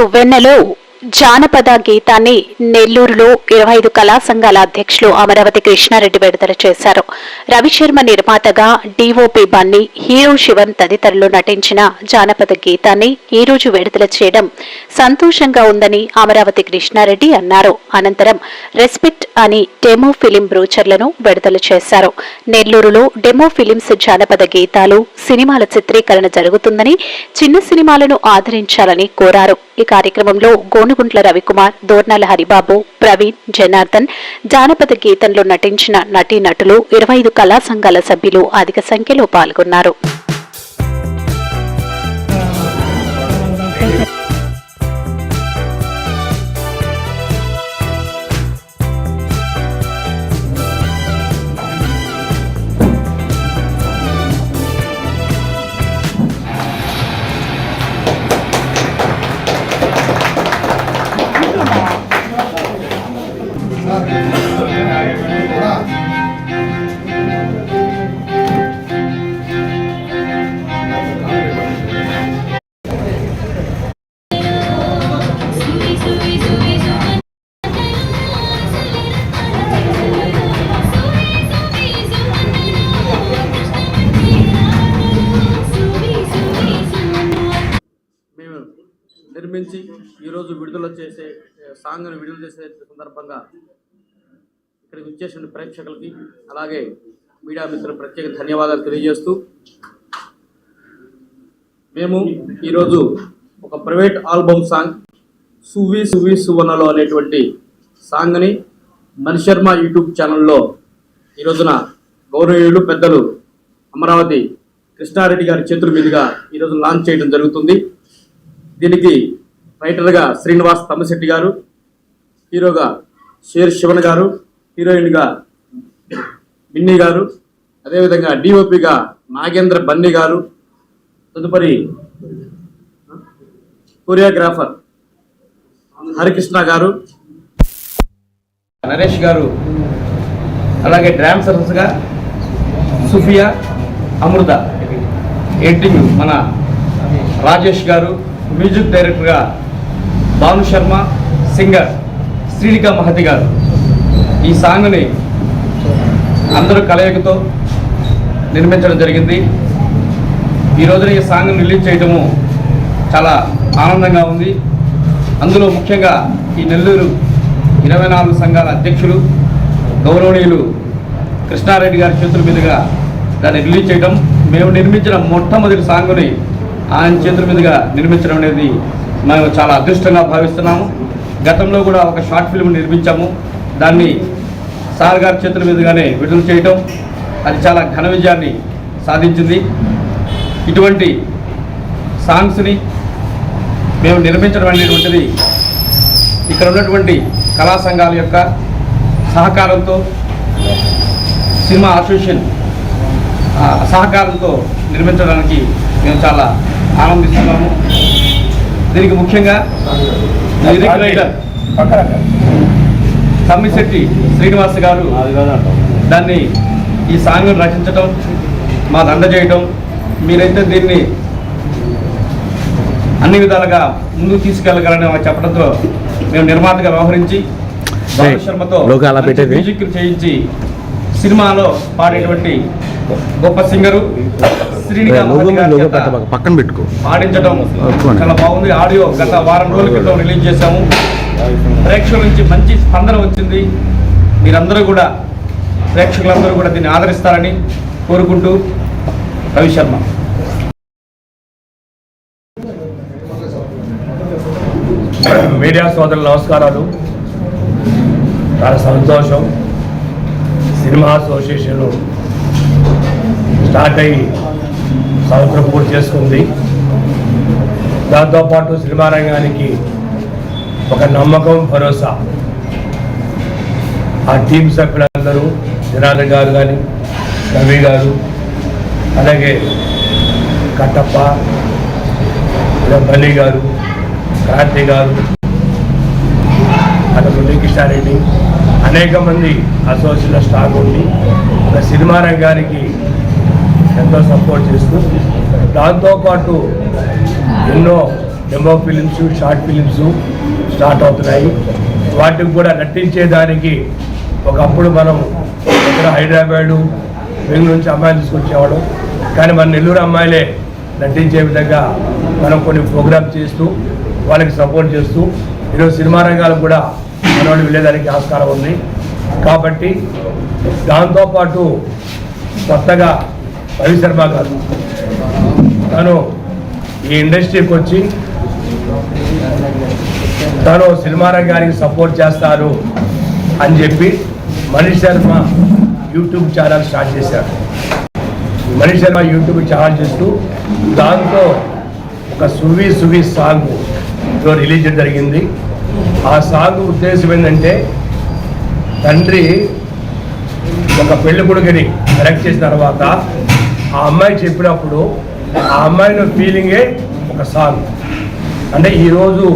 సువ్వెన్నెలో జానపద గీతాన్ని నెల్లూరులో ఇరవై ఐదు కళా సంఘాల అధ్యక్షులు అమరావతి కృష్ణారెడ్డి విడుదల చేశారు. రవిశర్మ నిర్మాతగా డిఓపి బన్నీ హీరో శివన్ తదితరులు నటించిన జానపద గీతాన్ని ఈ రోజు విడుదల చేయడం సంతోషంగా ఉందని అమరావతి కృష్ణారెడ్డి అన్నారు. అనంతరం రెస్పెక్ట్ అని డెమో ఫిలిం బ్రోచర్లను విడుదల చేశారు. నెల్లూరులో డెమో ఫిలిమ్స్ జానపద గీతాలు సినిమాల చిత్రీకరణ జరుగుతుందని చిన్న సినిమాలను ఆదరించాలని కోరారు. ఈ కార్యక్రమంలో గోనుగుంట్ల రవికుమార్ దోర్నాల హరిబాబు ప్రవీణ్ జనార్దన్ జానపద గీతంలో నటించిన నటీనటులు ఇరవై ఐదు కళా సంఘాల సభ్యులు అధిక సంఖ్యలో పాల్గొన్నారు. విడుదల చేసే సాంగ్ను విడుదల చేసే సందర్భంగా ఇక్కడికి వచ్చేసిన ప్రేక్షకులకి అలాగే మీడియా మిత్రులు ప్రత్యేక ధన్యవాదాలు తెలియజేస్తూ మేము ఈరోజు ఒక ప్రైవేట్ ఆల్బమ్ సాంగ్ సువి సువి సువనలో అనేటువంటి సాంగ్ని మణిశర్మ యూట్యూబ్ ఛానల్లో ఈ రోజున గౌరవీయులు పెద్దలు అమరావతి కృష్ణారెడ్డి గారి చేతుల మీదుగా ఈరోజు లాంచ్ చేయడం జరుగుతుంది. దీనికి రైటర్గా శ్రీనివాస్ తమ్మశెట్టి గారు హీరోగా షేర్ శివన్ గారు హీరోయిన్గా మిన్నీ గారు అదేవిధంగా డిఓపిగా నాగేంద్ర బన్నీ గారు తదుపరి కొరియోగ్రాఫర్ హరికృష్ణ గారు నరేష్ గారు అలాగే డ్రాన్సర్స్గా సుఫియా అమృత ఎడిటింగ్ మన రాజేష్ గారు మ్యూజిక్ డైరెక్టర్గా భాను శర్మ సింగర్ శ్రీలిక మహతి గారు. ఈ సాంగ్ని అందరూ కలయికతో నిర్మించడం జరిగింది. ఈ రోజున ఈ సాంగ్ని రిలీజ్ చేయడము చాలా ఆనందంగా ఉంది. అందులో ముఖ్యంగా ఈ నెల్లూరు ఇరవై నాలుగు సంఘాల అధ్యక్షులు గౌరవనీయులు కృష్ణారెడ్డి గారి చేతుల మీదుగా దాన్ని రిలీజ్ చేయడం మేము నిర్మించిన మొట్టమొదటి సాంగ్ని ఆయన చేతుల మీదుగా నిర్మించడం అనేది మేము చాలా అదృష్టంగా భావిస్తున్నాము. గతంలో కూడా ఒక షార్ట్ ఫిల్మ్ నిర్మించాము. దాన్ని సార్ గారి చేతుల మీదుగానే విడుదల చేయటం అది చాలా ఘన విజయాన్ని సాధించింది. ఇటువంటి సాంగ్స్ని మేము నిర్మించడం అనేటువంటిది ఇక్కడ ఉన్నటువంటి కళా సంఘాల యొక్క సహకారంతో సినిమా అసోసియేషన్ సహకారంతో నిర్మించడానికి మేము చాలా ఆనందిస్తున్నాము. దీనికి ముఖ్యంగా రైటర్ తమ్మిశెట్టి శ్రీనివాస్ గారు దాన్ని ఈ సాంగ్ను రచించటం మా దండ చేయటం మీరైతే దీన్ని అన్ని విధాలుగా ముందుకు తీసుకెళ్ళగలని చెప్పడంతో మేము నిర్మాతగా వ్యవహరించి శర్మతో? మ్యూజిక్ చేయించి సినిమాలో పాడేటువంటి గొప్ప సింగరు. పక్కన పెట్టుకో. పాడించడం. చాలా బాగుంది. ఆడియో గత వారం రోజుల క్రితం రిలీజ్ చేశాము. ప్రేక్షకుల నుంచి మంచి స్పందన వచ్చింది. మీరందరూ కూడా ప్రేక్షకులందరూ కూడా దీన్ని ఆదరిస్తారని కోరుకుంటూ రవిశర్మ మీడియా సోదరుల నమస్కారాలు. చాలా సంతోషం. సినిమా అసోసియేషన్ స్టార్ట్ అయ్యి సంవత్సరం పూర్తి చేసుకుంది. దాంతోపాటు సినిమా రంగానికి ఒక నమ్మకం భరోసా. ఆ టీం సభ్యులందరూ జనార్దన్ గారు కానీ రవి గారు అలాగే కట్టప్ప ఇలా బల్లి గారు క్రాంతి గారు అటు మురళీకృష్ణారెడ్డి అనేక మంది అసోసియేషన్ స్టాక్ ఉండి ఒక సినిమా రంగానికి ఎంతో సపోర్ట్ చేస్తూ దాంతోపాటు ఎన్నో demo films short films start అవుతున్నాయి. వాటికి కూడా నటించేదానికి ఒకప్పుడు మనం ఇక్కడ హైదరాబాదు బెంగళూరు నుంచి అమ్మాయిలు తీసుకొచ్చేవాడు కానీ మన నెల్లూరు అమ్మాయిలే నటించే విధంగా మనం కొన్ని ప్రోగ్రామ్స్ చేస్తూ వాళ్ళకి సపోర్ట్ చేస్తూ ఈరోజు సినిమా రంగాలు కూడా మనోడు వెళ్ళేదానికి ఆస్కారం ఉంది. కాబట్టి దాంతోపాటు కొత్తగా రవి శర్మ గారు. తను ఈ ఇండస్ట్రీకి వచ్చి తను సినిమా రంగానికి సపోర్ట్ చేస్తారు అని చెప్పి Manish Sharma YouTube channel start చేశారు. మనీష్ శర్మ యూట్యూబ్ ఛానల్ చేస్తూ దాంతో ఒక సువి సువి సాంగ్ రిలీజ్ జరిగింది. ఆ సాంగ్ ఉద్దేశం ఏంటంటే తండ్రి ఒక పెళ్ళి కొడుకుని కరెక్ట్ చేసిన తర్వాత ఆ అమ్మాయి చెప్పినప్పుడు ఆ అమ్మాయిలో ఫీలింగే ఒక సాంగ్ అంటే ఈరోజు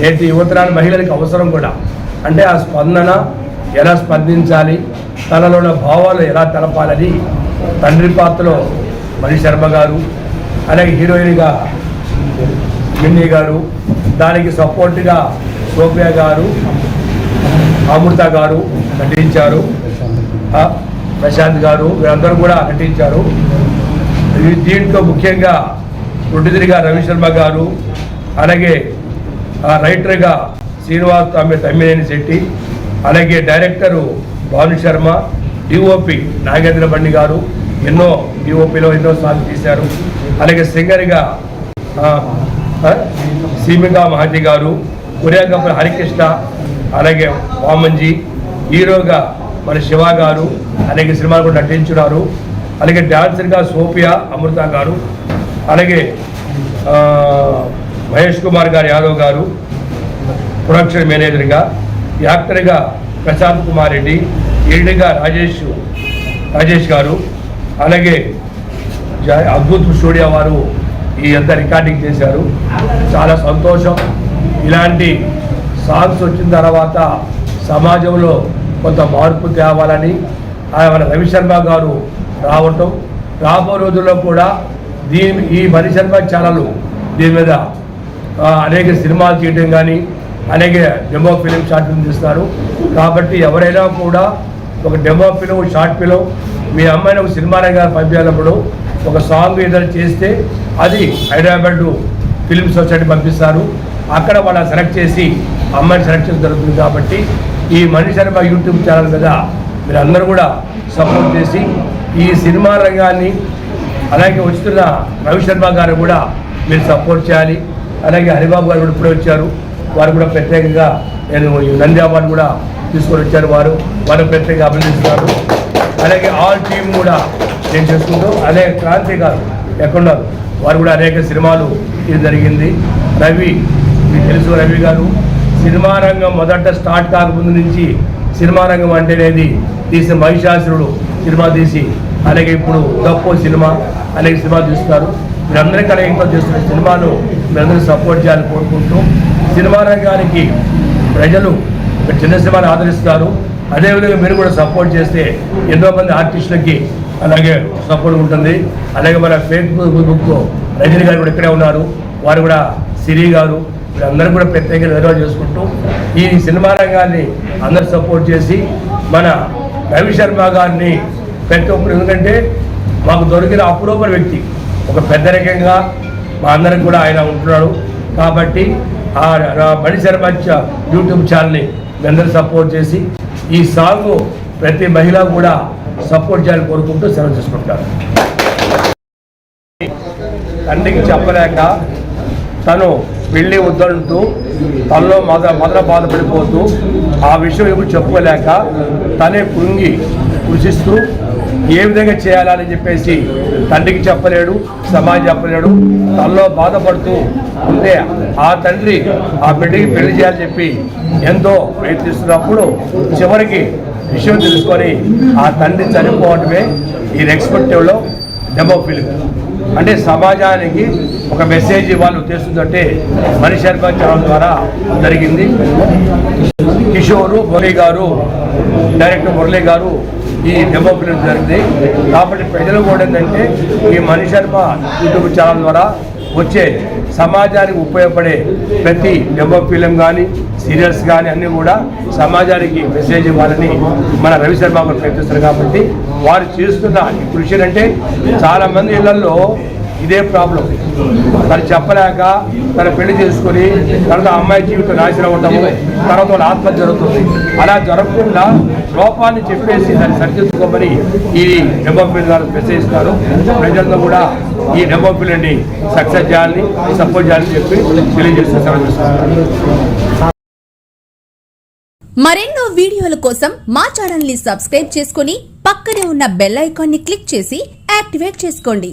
నేటి యువతరాల మహిళలకు అవసరం కూడా. అంటే ఆ స్పందన ఎలా స్పందించాలి తనలో ఉన్న భావాలు ఎలా తెలపాలని తండ్రి పాత్రలో మణి శర్మ గారు అలాగే హీరోయిన్గా మిన్నీ గారు దానికి సపోర్ట్గా సోఫియా గారు అమృత గారు నటించారు. ప్రశాంత్ గారు వీరందరూ కూడా నటించారు. దీంట్లో ముఖ్యంగా రొడ్డిదిరిగా రవిశర్మ గారు అలాగే రైటర్గా శ్రీనివాస్ తమ్మి తమ్మినేని శెట్టి అలాగే డైరెక్టరు భాను శర్మ డిఓపి నాగేంద్ర బండి గారు ఎన్నో డిఓపిలో ఎన్నో సార్లు తీశారు. అలాగే సింగర్గా సీమికా మహాజీ గారు కొరియాగ్రఫర్ హరికృష్ణ అలాగే వామన్జీ హీరోగా మన శివ గారు అనేక సినిమాలు కూడా నటించున్నారు. అలాగే డాన్సర్గా సోఫియా అమృత గారు అలాగే మహేష్ కుమార్ గారు యాదవ్ గారు ప్రొడక్షన్ మేనేజర్గా యాక్టర్గా ప్రశాంత్ కుమార్ రెడ్డి ఎడిగా రాజేష్ రాజేష్ గారు అలాగే అద్భుత్ స్టూడియో వారు ఈ అంతా రికార్డింగ్ చేశారు. చాలా సంతోషం. ఇలాంటి సాంగ్స్ వచ్చిన తర్వాత సమాజంలో కొంత మార్పు తేవాలని ఆయన రవిశర్మ గారు రావటం. రాబో రోజుల్లో కూడా దీని ఈ మణిశర్మ ఛానల్ దీని మీద అనేక సినిమాలు తీయటం కానీ అనేక డెమో ఫిలిం షార్ట్ ఫిల్మ్ తీస్తారు. కాబట్టి ఎవరైనా కూడా ఒక డెమో ఫిలిం షార్ట్ ఫిలిం మీ అమ్మాయిని ఒక సినిమా రంగాన్ని పంపించినప్పుడు ఒక సాంగ్ ఏదైనా చేస్తే అది హైదరాబాద్ ఫిలిం సొసైటీ పంపిస్తారు. అక్కడ వాళ్ళ సెలెక్ట్ చేసి అమ్మాయిని సెలెక్ట్ చేయడం జరుగుతుంది కాబట్టి ఈ మణి శర్మ యూట్యూబ్ ఛానల్ మీద మీరు అందరూ కూడా సపోర్ట్ చేసి ఈ సినిమా రంగాన్ని అలాగే వస్తున్న రవిశర్మ గారు కూడా మీరు సపోర్ట్ చేయాలి. అలాగే హరిబాబు గారు కూడా ఇప్పుడే వచ్చారు. వారు కూడా ప్రత్యేకంగా నేను ఈ నంది అవార్డు కూడా తీసుకొని వచ్చారు వారు. వారు ప్రత్యేకంగా అభినందిస్తున్నారు. అలాగే ఆల్ టీం కూడా నేను చేసుకుంటూ అలాగే క్రాంతి గారు ఎక్కడున్నారు వారు కూడా అనేక సినిమాలు ఇది జరిగింది. రవి మీకు తెలుసు రవి గారు సినిమా రంగం మొదట స్టార్ట్ కాకముందు నుంచి సినిమా రంగం అంటేనేది తీసిన మహిషాసురుడు సినిమా తీసి అలాగే ఇప్పుడు తప్పు సినిమా అలాగే సినిమా తీస్తున్నారు. మీరందరూ కలయికతో చేస్తున్న సినిమాను మీరందరూ సపోర్ట్ చేయాలని కోరుకుంటూ సినిమా రంగానికి ప్రజలు ఒక చిన్న సినిమాని ఆదరిస్తారు. అదేవిధంగా మీరు కూడా సపోర్ట్ చేస్తే ఎంతో మంది ఆర్టిస్టులకి అలాగే సపోర్ట్ ఉంటుంది. అలాగే మన ఫేస్బుక్ బుక్ రజనీ గారు కూడా ఇక్కడే ఉన్నారు. వారు కూడా సిరి గారు వీళ్ళందరూ కూడా ప్రత్యేకంగా నిర్వహణ చేసుకుంటూ ఈ సినిమా రంగాన్ని అందరు సపోర్ట్ చేసి మన రవి శర్మ గారిని ప్రతి ఒక్కరు ఎందుకంటే మాకు దొరికిన అపురూప వ్యక్తి. ఒక పెద్దరికంగా మా అందరికి కూడా ఆయన ఉంటున్నాడు. కాబట్టి ఆ మణి శర్మ యూట్యూబ్ ఛానల్ని మీ అందరూ సపోర్ట్ చేసి ఈ సాంగ్ ప్రతి మహిళ కూడా సపోర్ట్ చేయాలని కోరుకుంటూ సెలవు చేసుకుంటారు తండ్రికి చెప్పలేక తను పెళ్ళి వద్దంటూ తనలో మద మదన బాధపడిపోతూ ఆ విషయం ఎప్పుడు చెప్పుకోలేక తనే కృంగి కృషిస్తూ ఏ విధంగా చేయాలని చెప్పేసి తండ్రికి చెప్పలేడు సమాజం చెప్పలేడు తనలో బాధపడుతూ ఉంటే ఆ తండ్రి ఆ బిడ్డకి పెళ్ళి చేయాలని చెప్పి ఎంతో ప్రయత్నిస్తున్నప్పుడు చివరికి విషయం తెలుసుకొని ఆ తండ్రి చనిపోవటమే ఈ రెక్స్పెక్టివ్లో డెమో ఫిలిం అంటే సమాజానికి ఒక మెసేజ్ ఇవ్వాలని ఉద్దేశంతో మణి శర్మ ఛానల్ ద్వారా జరిగింది. కిషోరు మురళి గారు డైరెక్టర్ మురళి గారు ఈ డెమో ఫిలిం జరిగింది. కాబట్టి ప్రజలు కూడా ఏంటంటే ఈ మణి శర్మ యూట్యూబ్ ఛానల్ ద్వారా వచ్చే సమాజానికి ఉపయోగపడే ప్రతి డెమో ఫిలిం కానీ సీరియల్స్ కానీ అన్నీ కూడా సమాజానికి మెసేజ్ ఇవ్వాలని మన రవి శర్మ గారు ప్రయత్నిస్తారు కాబట్టి వారు చేస్తున్న కృషి అంటే చాలామంది ఇళ్ళలో ఇదే ప్రాబ్లం. తను చెప్పలేక తన పెళ్ళి చేసుకొని తర్వాత అమ్మాయి జీవితం నాశనం ఉండము తర్వాత వాళ్ళ ఆత్మహత్య జరుగుతుంది. అలా జరగకుండా లోపాన్ని చెప్పేసి దాన్ని సరిచేసుకోమని ఈ డెబ్బై గారు మెసేజ్ ఇస్తారు ప్రజల్లో కూడా ఈ డెమోఫిల్ని సక్సెస్ చేయాలని సపోర్ట్ చేయాలని చెప్పి తెలియజేస్తున్న మరెన్నో వీడియోల కోసం మా ఛానల్ని సబ్స్క్రైబ్ చేసుకుని పక్కనే ఉన్న బెల్ ఐకాన్ని క్లిక్ చేసి యాక్టివేట్ చేసుకోండి.